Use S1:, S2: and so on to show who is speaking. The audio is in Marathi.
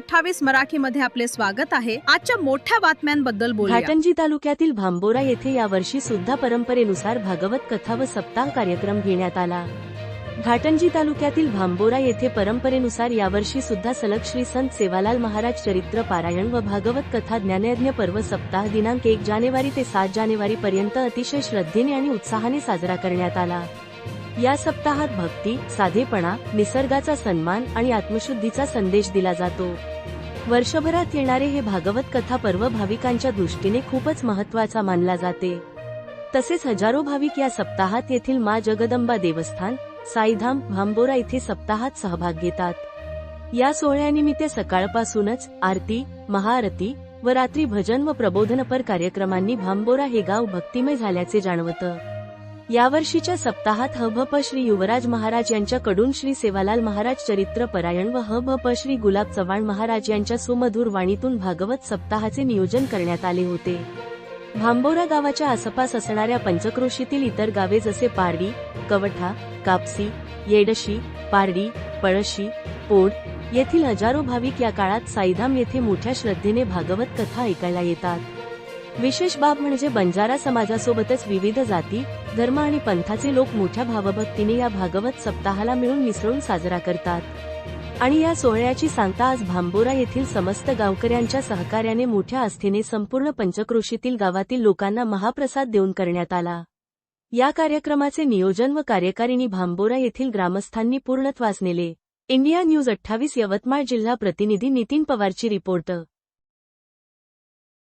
S1: अठ्ठावीस मराठी मध्ये आपले स्वागत आहे. आजच्या मोठ्या बातम्यांबद्दल
S2: घाटंजी तालुक्यातील भांबोरा येथे यावर्षी सुद्धा परंपरेनुसार भागवत कथा व सप्ताह कार्यक्रम घेण्यात आला. घाटंजी तालुक्यातील भांबोरा येथे परंपरेनुसार यावर्षी सुद्धा सलग श्री संत सेवालाल महाराज चरित्र पारायण व भागवत कथा ज्ञानयज्ञ पर्व सप्ताह दिनांक एक जानेवारी ते सात जानेवारी पर्यंत अतिशय श्रद्धेने आणि उत्साहाने साजरा करण्यात आला. या सप्ताहात भक्ती साधेपणा निसर्गाचा सन्मान आणि आत्मशुद्धीचा संदेश दिला जातो. वर्षभरात येणारे हे भागवत कथा पर्व भाविकांच्या दृष्टीने खूपच महत्त्वाचा मानला जाते. तसेच हजारो भाविक या सप्ताहात येथील मा जगदंबा देवस्थान साईधाम भांबोरा इथे सप्ताहात सहभाग घेतात. या सोहळ्यानिमित्त सकाळपासूनच आरती महाआरती व रात्री भजन व प्रबोधनपर कार्यक्रमांनी भांबोरा हे गाव भक्तिमय झाल्याचे जाणवतं. यावर्षीच्या सप्ताहात हभप श्री युवराज महाराज यांच्याकडून श्री सेवालाल महाराज चरित्र परायण व हभप श्री गुलाब चव्हाण महाराज यांच्या सुमधुर वाणीतून भागवत सप्ताहाचे नियोजन करण्यात आले होते. भांबोरा गावाच्या आसपास असणाऱ्या पंचक्रोशीतील इतर गावे जसे पारडी कवठा कापसी येडशी पारडी पळशी पोड येथील हजारो भाविक या काळात साईधाम येथे मोठ्या श्रद्धेने भागवत कथा ऐकायला येतात. विशेष बाब म्हणजे बंजारा समाजासोबतच विविध जाती धर्म आणि पंथाचे लोक मोठ्या भावभक्तीने या भागवत सप्ताहाला मिळून मिसळून साजरा करतात. आणि या सोहळ्याची सांगता आज भांबोरा येथील समस्त गावकऱ्यांच्या सहकार्याने मोठ्या आस्थेने संपूर्ण पंचक्रोशीतील गावातील लोकांना महाप्रसाद देऊन करण्यात आला. या कार्यक्रमाचे नियोजन व कार्यकारिणी भांबोरा येथील ग्रामस्थांनी पूर्णत्वास नेले. इंडिया न्यूज अठ्ठावीस यवतमाळ जिल्हा प्रतिनिधी नितीन पवारची रिपोर्ट.